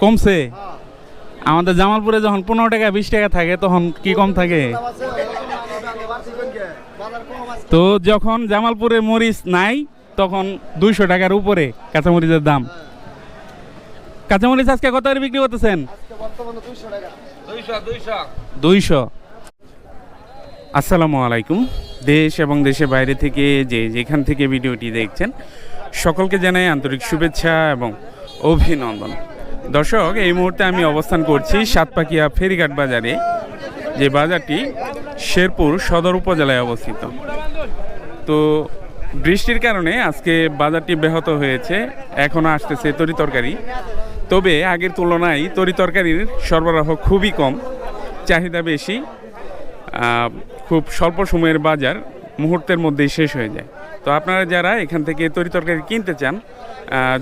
কমছে? আমাদের জামালপুরে যখন পনেরো টাকা, বিশ টাকা থাকে, তখন কি কম থাকে? তো যখন জামালপুরে মরিচ নাই, তখন দুইশো টাকার উপরে কাঁচামরিচের দাম। কাঁচামরিচ আজকে কত করে বিক্রি করতেছেন? দুইশো। আসসালামু আলাইকুম। দেশ এবং দেশের বাইরে থেকে যে যেখান থেকে ভিডিওটি দেখছেন সকলকে জানাই আন্তরিক শুভেচ্ছা এবং অভিনন্দন। দর্শক, এই মুহূর্তে আমি অবস্থান করছি সাতপাকিয়া ফেরিঘাট বাজারে, যে বাজারটি শেরপুর সদর উপজেলায় অবস্থিত। তো বৃষ্টির কারণে আজকে বাজারটি ব্যাহত হয়েছে এখনও আসতেছে তরি তরকারি। তবে আগের তুলনায় তরি তরকারির সরবরাহ খুবই কম, চাহিদা বেশি খুব স্বল্প সময়ের বাজার মুহূর্তের মধ্যেই শেষ হয়ে যায়। তো আপনারা যারা এখান থেকে তরি তরকারি কিনতে চান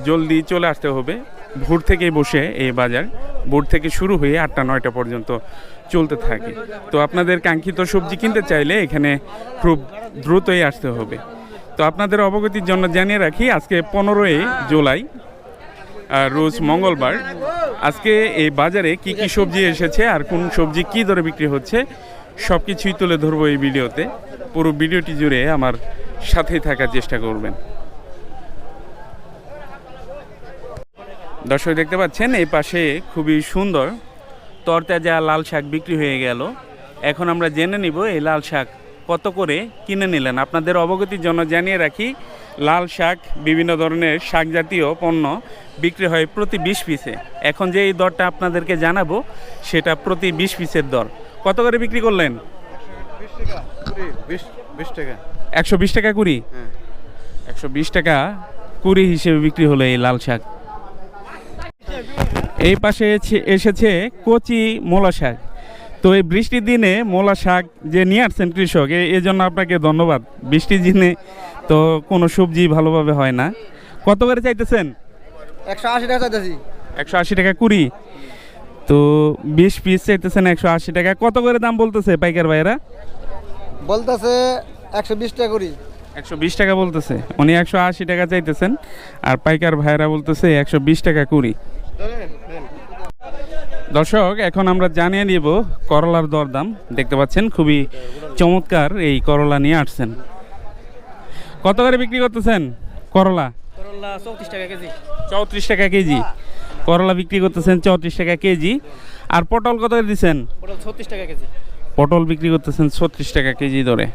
জলদি চলে আসতে হবে। ভোর থেকেই বসে এই বাজার। ভোর থেকে শুরু হয়ে আটটা, নয়টা পর্যন্ত চলতে থাকে। তো আপনাদের কাঙ্ক্ষিত সবজি কিনতে চাইলে এখানে খুব দ্রুতই আসতে হবে। তো আপনাদের অবগতির জন্য জানিয়ে রাখি, আজকে পনেরোই জুলাই রোজ মঙ্গলবার। আজকে এই বাজারে কি কি সবজি এসেছে আর কোন সবজি কি দরে বিক্রি হচ্ছে সব কিছুই তুলে ধরবো এই ভিডিওতে। পুরো ভিডিওটি জুড়ে আমার সাথেই থাকার চেষ্টা করবেন। দর্শক দেখতে পাচ্ছেন, এই পাশে খুবই সুন্দর তরতাজা লাল শাক বিক্রি হয়ে গেল। এখন আমরা জেনে নিব এই লাল শাক কত করে কিনে নিলেন। আপনাদের অবগতির জন্য জানিয়ে রাখি, লাল শাক বিভিন্ন ধরনের শাক জাতীয় পণ্য বিক্রি হয় প্রতি বিশ পিসে। এখন যে এই দরটা আপনাদেরকে জানাব, সেটা প্রতি বিশ পিসের দর। কত করে বিক্রি করলেন? বিশ টাকা। একশো বিশ টাকা কুড়ি। হ্যাঁ। একশো বিশ টাকা কুড়ি হিসেবে বিক্রি হলো এই লাল শাক। এই পাশে এসেছে কচি মোলা শাক। তো এই বৃষ্টির দিনে মোলা শাক যে নিয়ে আসছেন কৃষক এই জন্য আপনাকে ধন্যবাদ। বৃষ্টির দিনে তো কোনো সবজি ভালোভাবে হয় না। কত করে চাইতেছেন? একশো আশি টাকা চাইতেছি। একশো আশি টাকা কুড়ি। তো বিশ পিস চাইতেছেন একশো আশি টাকা। কত করে দাম বলতেছে পাইকার ভাইয়েরা? বলতেছে একশো বিশ টাকা করি। একশো বিশ টাকা বলতেছে। উনি একশো আশি টাকা চাইতেছেন আর পাইকার ভাইয়েরা বলতেছে একশো বিশ টাকা কুড়ি। দর্শক এখন আমরা জানিয়ে নিব করলার দরদাম। দেখতে পাচ্ছেন খুবই চমৎকার এই করলা নিয়ে আসছেন। কত করে বিক্রি করতেছেন করলা? করলা চৌত্রিশ টাকা কেজি। চৌত্রিশ টাকা কেজি। করলা বিক্রি করতেছেন চৌত্রিশ টাকা কেজি। আর পটল কত করে দিচ্ছেন পটল ছত্রিশ টাকা কেজি। পটল বিক্রি করতেছেন ছত্রিশ টাকা কেজি দরে।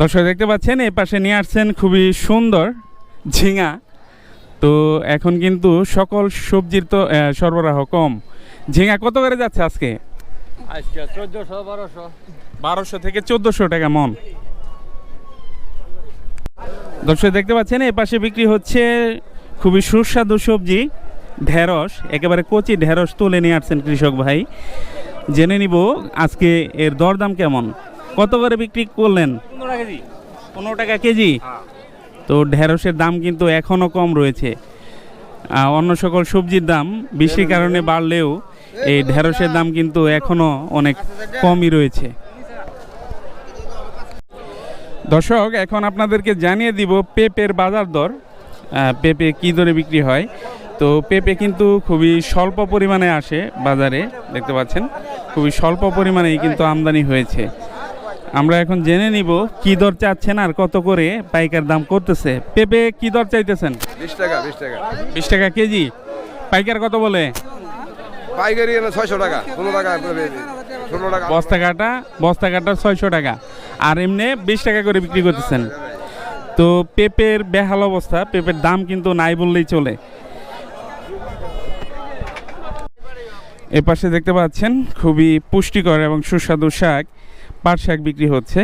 দর্শক দেখতে পাচ্ছেন এ পাশে নিয়ে আসছেন খুবই সুন্দর ঝিঙা। তো এখন কিন্তু সকল সবজির তো সরবরাহ কম। ঝিঙা কত করে যাচ্ছে আজকে? আজকে চোদ্দশো বারোশো। বারোশো থেকে চোদ্দোশো টাকা মন। দর্শক দেখতে পাচ্ছেন এ পাশে বিক্রি হচ্ছে খুবই সুস্বাদু সবজি ঢেঁড়স একেবারে কচি ঢেঁড়স তুলে নিয়ে আসছেন কৃষক ভাই। জেনে নিব আজকে এর দরদাম কেমন। কত করে বিক্রি করলেন? পনেরো টাকা কেজি? কেজি তো ঢেঁড়সের দাম কিন্তু এখনও কম রয়েছে। অন্য সকল সবজির দাম বৃষ্টির কারণে বাড়লেও এই ঢেঁড়সের দাম কিন্তু এখনও অনেক কমই রয়েছে। দর্শক এখন আপনাদেরকে জানিয়ে দিব পেঁপের বাজার দর। পেঁপে কী দরে বিক্রি হয়? তো পেঁপে কিন্তু খুবই স্বল্প পরিমাণে আসে বাজারে দেখতে পাচ্ছেন? খুবই স্বল্প পরিমাণেই কিন্তু আমদানি হয়েছে। আমরা এখন জেনে নিব কি দর চাচ্ছেন আর কত করে পাইকার দাম করতেছে। পেঁপে কি দর চাইতেছেন? বিশ টাকা বিশ টাকা। বিশ টাকা কেজি। পাইকার কত বলে? পাইকারি ছয়শো টাকা ষোলো টাকা ষোলো টাকা। বস্তা কাটা বস্তা কাটা ছয়শো টাকা। আর এমনি বিশ টাকা করে বিক্রি করতেছেন। তো পেঁপের বেহাল অবস্থা পেঁপের দাম কিন্তু নাই বললেই চলে। এ পাশে দেখতে পাচ্ছেন খুবই পুষ্টিকর এবং সুস্বাদু শাক। পাট শাক বিক্রি হচ্ছে।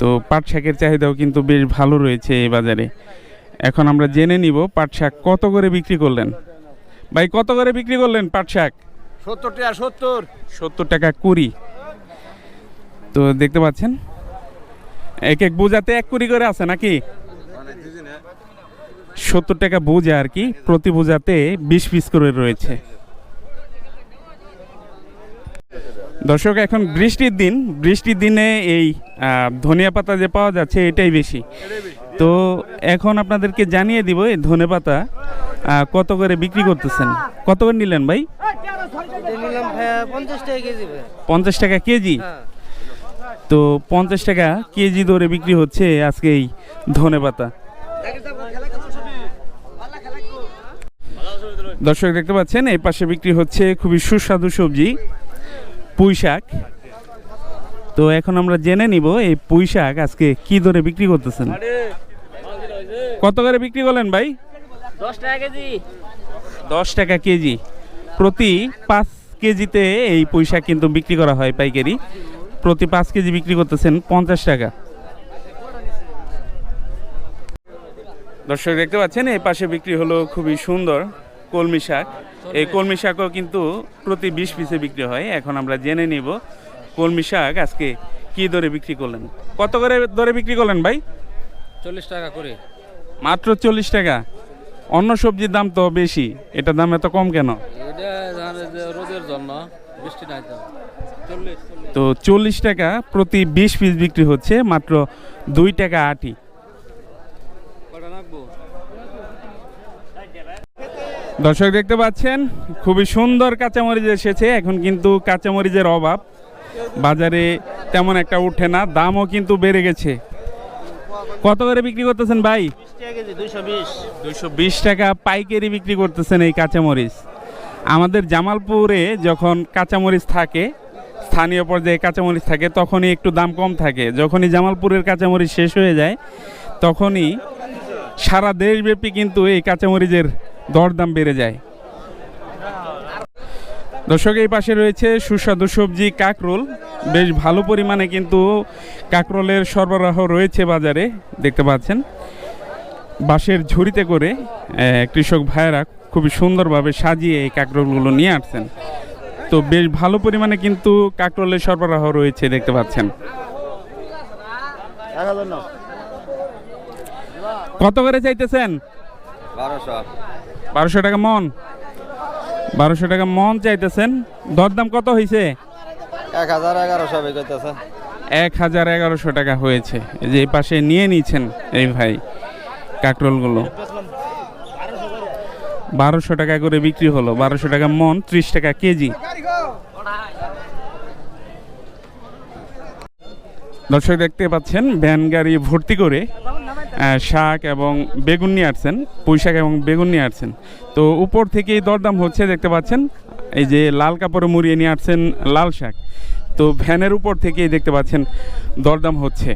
তো পাট শাকের চাহিদাও কিন্তু বেশ ভালো রয়েছে এই বাজারে। এখন আমরা জেনে নিব পাট শাক কত করে বিক্রি করলেন। ভাই কত করে বিক্রি করলেন পাট শাক? সত্তর টাকা সত্তর। সত্তর টাকা কুড়ি। তো দেখতে পাচ্ছেন? এক এক বোঝাতে এক কুড়ি করে আছে নাকি? সত্তর টাকা বোঝা আর কি প্রতি বোঝাতে বিশ পিস করে রয়েছে। দর্শক, এখন বৃষ্টির দিন। বৃষ্টির দিনে এই ধনিয়া পাতা যে পাওয়া যাচ্ছে, এটাই বেশি। তো এখন আপনাদেরকে জানিয়ে দিব, এই ধনে পাতা কত করে বিক্রি করতেছেন? কত করে নিলেন ভাই? পঞ্চাশ টাকা কেজি। তো পঞ্চাশ টাকা কেজি দরে বিক্রি হচ্ছে আজকে এই ধনে পাতা। দর্শক, দেখতে পাচ্ছেন, এই পাশে বিক্রি হচ্ছে খুবই সুস্বাদু সবজি। পুঁই শাক তো এখন আমরা জেনে নিব এই পুঁই শাক আজকে কি দরে বিক্রি করতেছেন। কত করে বিক্রি করলেন ভাই? দশ টাকা কেজি। দশ টাকা কেজি। প্রতি পাঁচ কেজিতে এই পুঁই শাক কিন্তু বিক্রি করা হয় পাইকারি। প্রতি পাঁচ কেজি বিক্রি করতেছেন পঞ্চাশ টাকা। দর্শক দেখতে পাচ্ছেন এই পাশে বিক্রি হলো খুবই সুন্দর। কলমি শাক। এই কলমি শাকও কিন্তু প্রতি বিশ পিসে বিক্রি হয়। এখন আমরা জেনে নিব কলমি শাক আজকে কি দরে বিক্রি করলেন। কত করে দরে বিক্রি করলেন ভাই? চল্লিশ টাকা করে। মাত্র চল্লিশ টাকা। অন্য সবজির দাম তো বেশি। এটার দাম এত কম কেন? রোদের জন্য বৃষ্টি নাই তো চল্লিশ টাকা প্রতি বিশ পিস বিক্রি হচ্ছে। মাত্র দুই টাকা আটি কটা রাখব দর্শক দেখতে পাচ্ছেন, খুবই সুন্দর কাঁচামরিচ এসেছে, এখন কিন্তু কাঁচামরিচের অভাব। বাজারে তেমন একটা উঠে না, দামও কিন্তু বেড়ে গেছে। কত করে বিক্রি করতেছেন ভাই? দুইশো বিশ টাকা পাইকারি বিক্রি করতেছেন এই কাঁচামরিচ। আমাদের জামালপুরে যখন কাঁচামরিচ থাকে, স্থানীয় পর্যায়ে কাঁচামরিচ থাকে, তখনই একটু দাম কম থাকে। যখনই জামালপুরের কাঁচামরিচ শেষ হয়ে যায়, তখনই সারা দেশব্যাপী কিন্তু এই কাঁচামরিচের দরদাম বেড়ে যায়। দর্শক এই পাশে রয়েছে সুস্বাদু সবজি কাকরোল। বেশ ভালো পরিমাণে কিন্তু কাকরোলের সরবরাহ রয়েছে বাজারে দেখতে পাচ্ছেন। বাঁশের ঝুড়িতে করে কৃষক ভাইয়েরা খুবই সুন্দরভাবে সাজিয়ে এই কাঁকরোলগুলো নিয়ে আসছেন। তো বেশ ভালো পরিমাণে কিন্তু কাঁকরোলের সরবরাহ রয়েছে দেখতে পাচ্ছেন। কত করে চাইতেছেন? বারোশো। বারোশো টাকা মন। বারোশো টাকা মন চাইতেছেন। দরদাম কত হয়েছে এক হাজার এগারোশো বিকতেছে এক হাজার এগারোশো টাকা হয়েছে। যে পাশে নিয়ে নিয়েছেন এই ভাই কাকরোলগুলো। বারোশো টাকা করে বিক্রি হলো। বারোশো টাকা মন ত্রিশ টাকা কেজি। দর্শক দেখতে পাচ্ছেন ভ্যান গাড়ি ভর্তি করে শাক এবং বেগুন নিয়ে আসছেন, পুঁই শাক এবং বেগুন নিয়ে আসছেন। তো উপর থেকেই দরদাম হচ্ছে, দেখতে পাচ্ছেন, এই যে লাল কাপড়ে মুড়িয়ে নিয়ে আসছেন লাল শাক। তো ভ্যানের উপর থেকেই দেখতে পাচ্ছেন দরদাম হচ্ছে।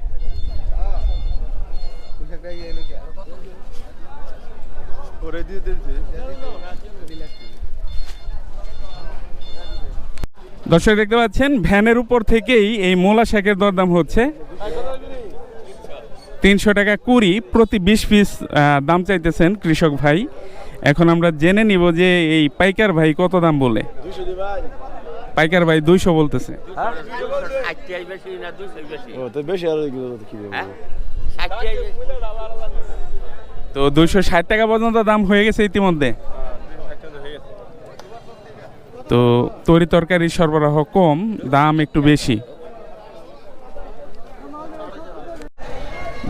দর্শক, দেখতে পাচ্ছেন, ভ্যানের উপর থেকেই এই মোলা শাকের দরদাম হচ্ছে। তিনশো টাকা কুড়ি প্রতি বিশ পিস দাম চাইতেছেন কৃষক ভাই। এখন আমরা জেনে নিব যে এই পাইকার ভাই কত দাম বলে? পাইকার ভাই দুইশো বলতেছে। তো দুইশো ষাট টাকা পর্যন্ত দাম হয়ে গেছে ইতিমধ্যে। তো তরি তরকারি সরবরাহ কম দাম একটু বেশি।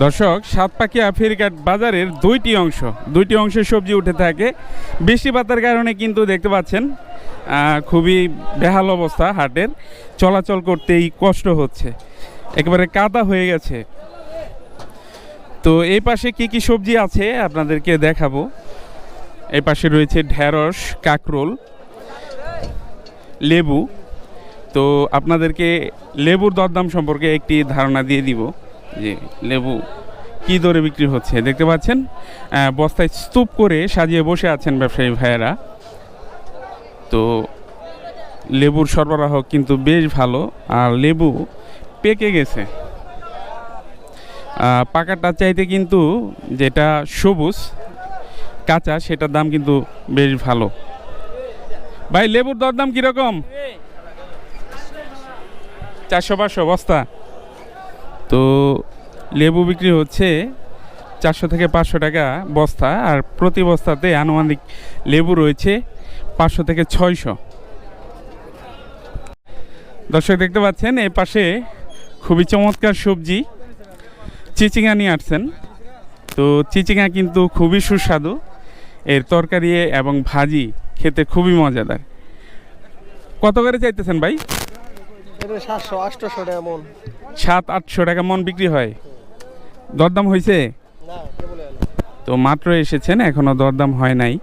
দর্শক সাতপাকিয়া ফেরিঘাট বাজারের দুইটি অংশ, দুইটি অংশে সবজি উঠে থাকে। বৃষ্টিপাতের কারণে কিন্তু দেখতে পাচ্ছেন খুবই বেহাল অবস্থা হাটের। চলাচল করতেই কষ্ট হচ্ছে। একেবারে কাদা হয়ে গেছে। তো এই পাশে কি কি সবজি আছে আপনাদেরকে দেখাবো। এই পাশে রয়েছে ঢেঁড়স, কাকরোল, লেবু। তো আপনাদেরকে লেবুর দরদাম সম্পর্কে একটি ধারণা দিয়ে দিব। যে লেবু কি দরে বিক্রি হচ্ছে দেখতে পাচ্ছেন? বস্তায় স্তূপ করে সাজিয়ে বসে আছেন ব্যবসায়ী ভাইয়েরা। তো লেবুর সরবরাহ কিন্তু বেশ ভালো, আর লেবু পেকে গেছে। পাকাটা চাইতে কিন্তু যেটা সবুজ, কাঁচা, সেটার দাম কিন্তু বেশ ভালো। ভাই, লেবুর দরদাম কীরকম? চারশো পাঁচশো বস্তা। তো লেবু বিক্রি হচ্ছে চারশো থেকে পাঁচশো টাকা বস্তা, আর প্রতি বস্তাতে আনুমানিক লেবু রয়েছে পাঁচশো থেকে ছয়শো। দর্শক দেখতে পাচ্ছেন এই পাশে খুবই চমৎকার সবজি, চিচিঙ্গা নিয়ে আসছেন। তো চিচিঙা কিন্তু খুবই সুস্বাদু, এর তরকারি এবং ভাজি খেতে খুবই মজাদার। কত করে চাইতেছেন ভাই? এটা সাতশো আটশোশো টাকা মন। সাত আটশো টাকা মন বিক্রি হয়? দরদাম হয়েছে তো মাত্র এসেছেন এখনও দরদাম হয় নাই।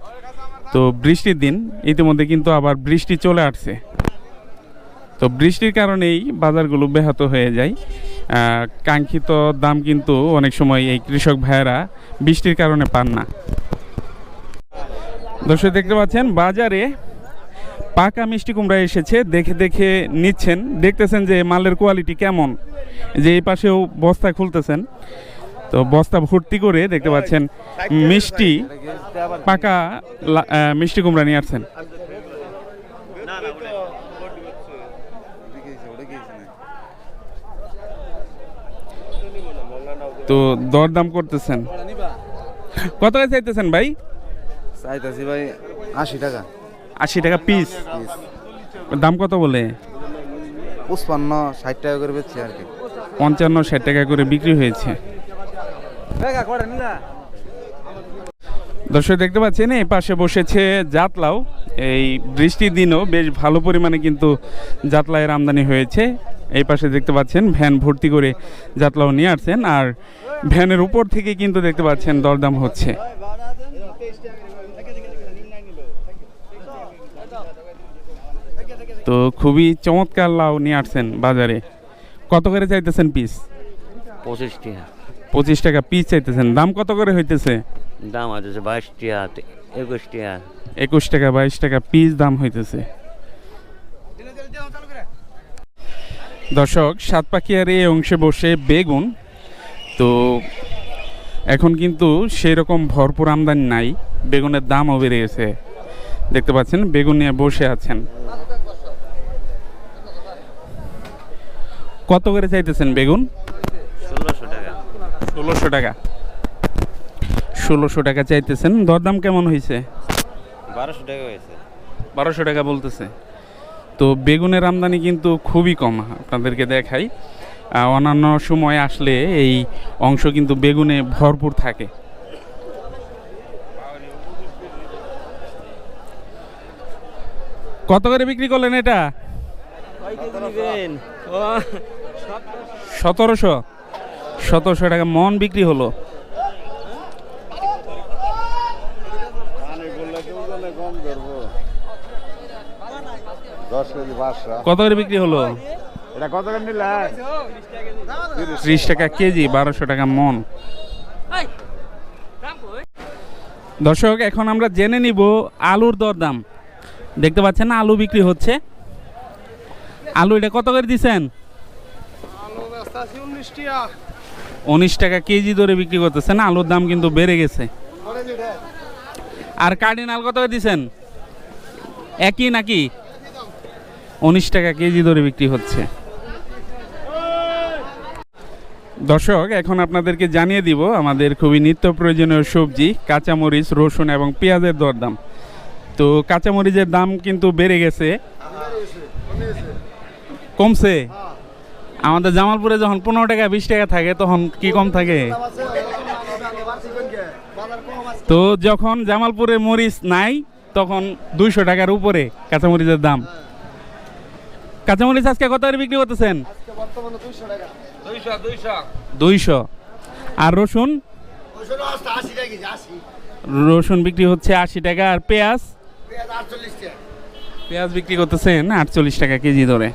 তো বৃষ্টির দিন ইতিমধ্যে কিন্তু আবার বৃষ্টি চলে আসছে। তো বৃষ্টির কারণেই বাজারগুলো ব্যাহত হয়ে যায়। আহ, কাঙ্ক্ষিত দাম কিন্তু অনেক সময় এই কৃষক ভাইয়েরা বৃষ্টির কারণে পান না। দর্শক দেখতে পাচ্ছেন বাজারে পাকা মিষ্টি কুমড়া এসেছে, দেখে দেখে নিচ্ছেন। দেখতেছেন যে মালের কোয়ালিটি কেমন, যে এই পাশেও বস্তা খুলতেছেন। তো বস্তা ভর্তি করে দেখতে পাচ্ছেন, মিষ্টি পাকা মিষ্টি কুমড়া নিয়ে আসছেন। তো দরদাম করতেছেন। কত চাইতেছেন ভাই? চাইতেছি ভাই আশি টাকা। আশি টাকা পিস দাম কত বলে? পঁচপান্ন ষাট টাকা করে বেচছি আর কি। পঞ্চান্ন ষাট টাকা করে বিক্রি হয়েছে। দর্শক দেখতে পাচ্ছেন এই পাশে বসেছে জাতলাও। এই বৃষ্টির দিনও বেশ ভালো পরিমাণে কিন্তু জাতলায়ের আমদানি হয়েছে। এই পাশে দেখতে পাচ্ছেন ভ্যান ভর্তি করে জাতলাও নিয়ে আসছেন। আর ভ্যানের উপর থেকে কিন্তু দেখতে পাচ্ছেন দরদাম হচ্ছে। তো খুবই চমৎকার লাউ নিয়ে আসছেন বাজারে। কত করে চাইতেছেন পিস পঁচিশ টাকা। পঁচিশ টাকা পিস চাইতেছেন। দাম কত করে হইতেছে? দাম আছে বাইশ টাকা একুশ টাকা। একুশ টাকা বাইশ টাকা পিস দাম হইতেছে। দর্শক সাত সাতপাখিয়ার এই অংশে বসে বেগুন। তো এখন কিন্তু সেই রকম ভরপুর আমদানি নাই। বেগুনের দামও বেড়ে গেছে। দেখতে পাচ্ছেন বেগুন নিয়ে বসে আছেন। কত করে চাইতেছেন বেগুন? ষোলোশো টাকা। ষোলোশো টাকা। ষোলোশো টাকা চাইতেছেন। দরদাম কেমন হয়েছে বারোশো টাকা হয়েছে বারোশো টাকা বলতেছে। তো বেগুনের আমদানি কিন্তু খুবই কম আপনাদেরকে দেখাই। অন্যান্য সময় আসলে এই অংশ কিন্তু বেগুনে ভরপুর থাকে। কত করে বিক্রি করলেন এটা? সতেরোশো। সতেরোশো টাকা মন বিক্রি হলো। কত করে বিক্রি হলো? ত্রিশ টাকা কেজি, বারোশো টাকা মন। দর্শক, এখন আমরা জেনে নিব আলুর দরদাম। দেখতে পাচ্ছেন আলু বিক্রি হচ্ছে। আলু এটা কত করে দিছেন উনিশ টাকা কেজি ধরে বিক্রি করতেছেন আলুর দাম কিন্তু বেড়ে গেছে। আর কার্ডিনাল কত দিছেন? একই নাকি? উনিশ টাকা কেজি ধরে বিক্রি হচ্ছে। দর্শক, এখন আপনাদেরকে জানিয়ে দিব আমাদের খুবই নিত্য প্রয়োজনীয় সবজি, কাঁচামরিচ, রসুন এবং পেঁয়াজের দরদাম। তো কাঁচামরিচের দাম কিন্তু বেড়ে গেছে। কমছে? আমাদের জামালপুরে যখন পনেরো টাকা বিশ টাকা থাকে তখন কি কম থাকে? তো যখন জামালপুরে মরিচ নাই তখন দুইশো টাকার উপরে কাঁচামরিচের দাম। কাঁচামরিচ আজকে কত করে বিক্রি করতেছেন? দুইশো। আর রসুন? রসুন বিক্রি হচ্ছে আশি টাকা আর পেঁয়াজ? পেঁয়াজ বিক্রি করতেছেন আটচল্লিশ টাকা কেজি ধরে।